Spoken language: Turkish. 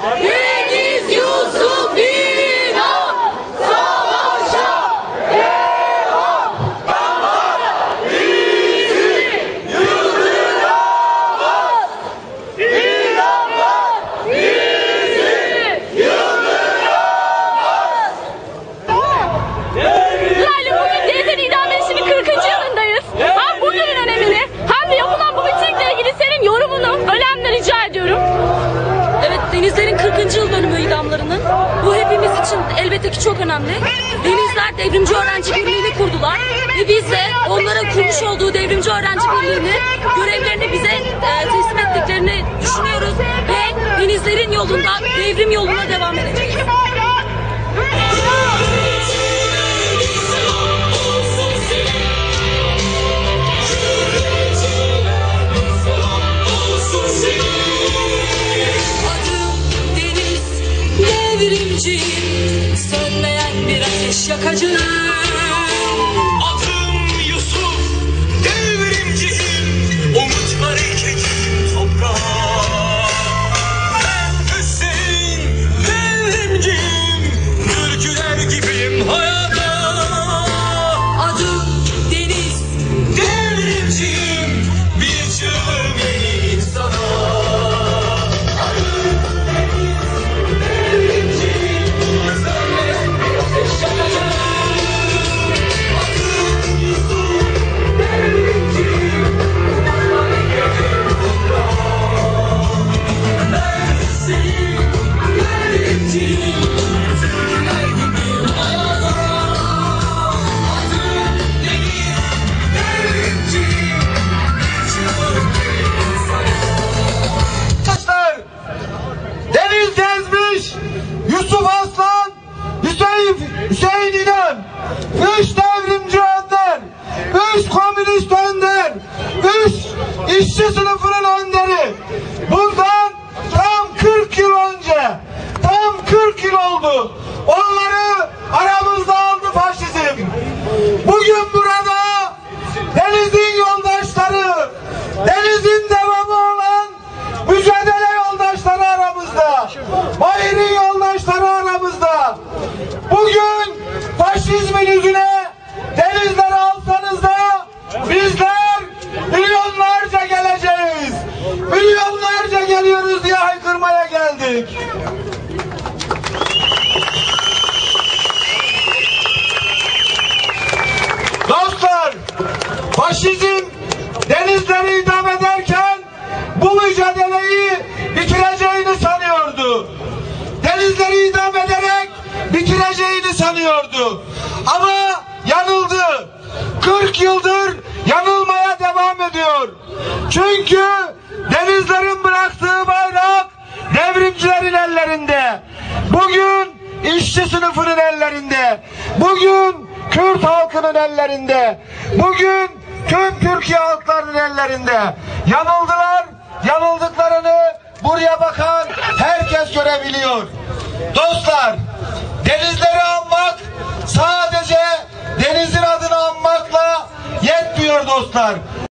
Yeah. Denizlerin 40. yıl dönümü idamlarının. Bu hepimiz için elbette ki çok önemli. Denizler Devrimci Öğrenci Birliği'ni kurdular. Ve biz de onlara kurmuş olduğu Devrimci Öğrenci Birliği'ni görevlerini bize e, teslim ettiklerini düşünüyoruz. Ve denizlerin yolunda, devrim yoluna devam edeceğiz. Devrimciyim Sönmeyen bir ateş yakacağım Hüseyin, İnan Üç devrimci önder Üç komünist önder Üç işçi sınıfının önderi. Bundan tam 40 yıl önce Tam 40 yıl oldu. Onları faşizm denizleri idam ederken bu mücadeleyi bitireceğini sanıyordu. Denizleri idam ederek bitireceğini sanıyordu. Ama yanıldı. 40 yıldır yanılmaya devam ediyor. Çünkü denizlerin bıraktığı bayrak devrimcilerin ellerinde. Bugün işçi sınıfının ellerinde. Bugün Kürt halkının ellerinde. Bugün tüm Türkiye halklarının ellerinde. Yanıldılar, yanıldıklarını buraya bakan herkes görebiliyor. Dostlar, denizleri anmak sadece denizin adını anmakla yetmiyor dostlar.